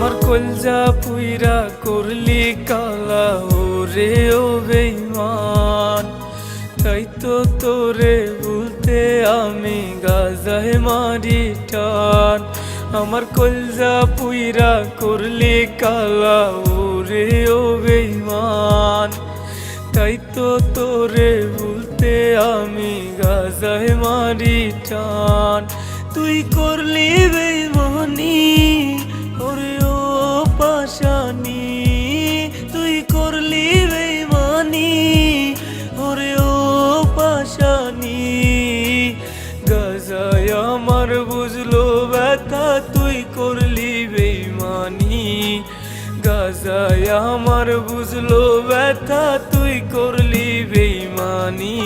কলজা পুইরা করলি কালা, ওরে ও বেইমান তাই তো তোরে বলতে আমি গাজায় মারি টান। আমার কলজা পুইরা করলি কালা, ওরে ও বেইমান তাই তো তোরে বলতে আমি গাজায় মারি টান। তুই করলি বেইমানি গাজায় আমার বুঝলো ব্যথা তুই করলি বেইমানি।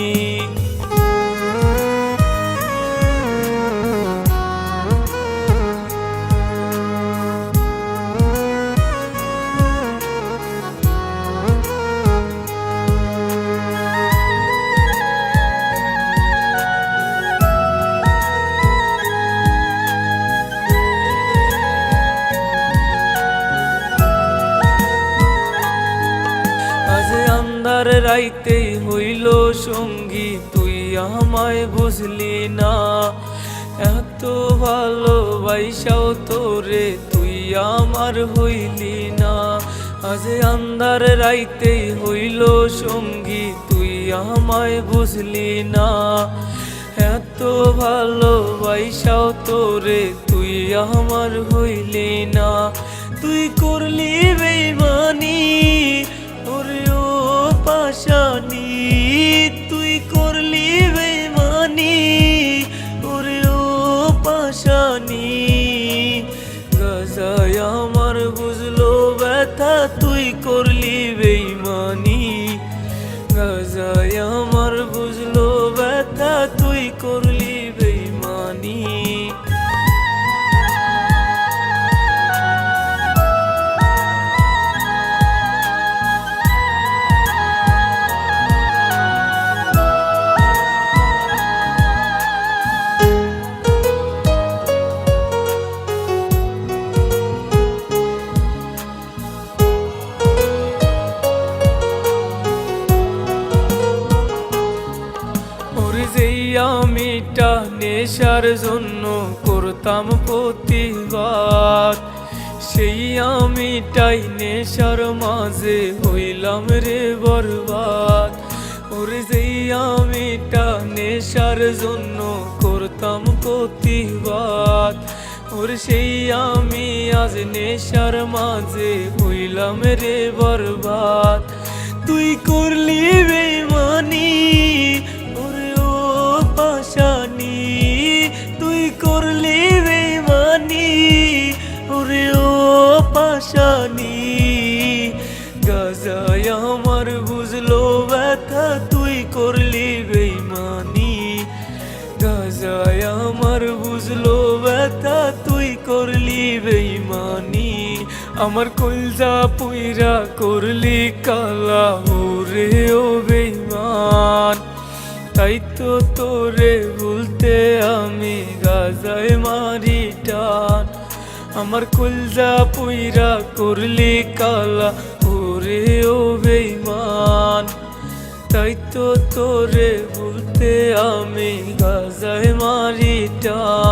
আন্ধার রাইতে হইল সঙ্গী, তুই আমায় বুঝলি না। এত ভালোবাইসাও তোরে, তুই আমার হইলি না। আজ আন্ধার রাইতে হইল সঙ্গী, তুই আমায় বুঝলি না। এত ভালোবাইসাও তোরে, তুই আমার হইলি না। তুই করলি ও পাশানি তুই করলি বেমানি ওরে ও পাশানি। গাজায় আমার বুঝলো ব্যথা, তুই করলি বেমানি গাজায় আমার বুঝলো ব্যথা, তুই করলি আমিটা নেশার জন্য করতাম প্রতিবাদ। সেই আমিটাই নেশার মাঝে হইলাম রে বরবাদ। ওর যেই আমিটা নেশার জন্য করতাম প্রতিবাদ। ওর সেই আমি আজ নেশার মাঝে হইলাম রে বরবাদ। তুই করলি বেমানি পাশানি গাজায় আমার বুঝলো ব্যথা, তুই করলি বেমানি গাজায় আমার বুঝলো ব্যথা, তুই করলি বেইমানি। আমার কলজা পুইরা করলি কালা ওরে ও বেইমান। তাই তো তোরে বলতে আমি গাজায় মারি টান। আমার কুলজা পুইরা করলি কালা, ওরে ও বেইমান তাই তো তোরে বলতে আমি গাজায় মারি টান।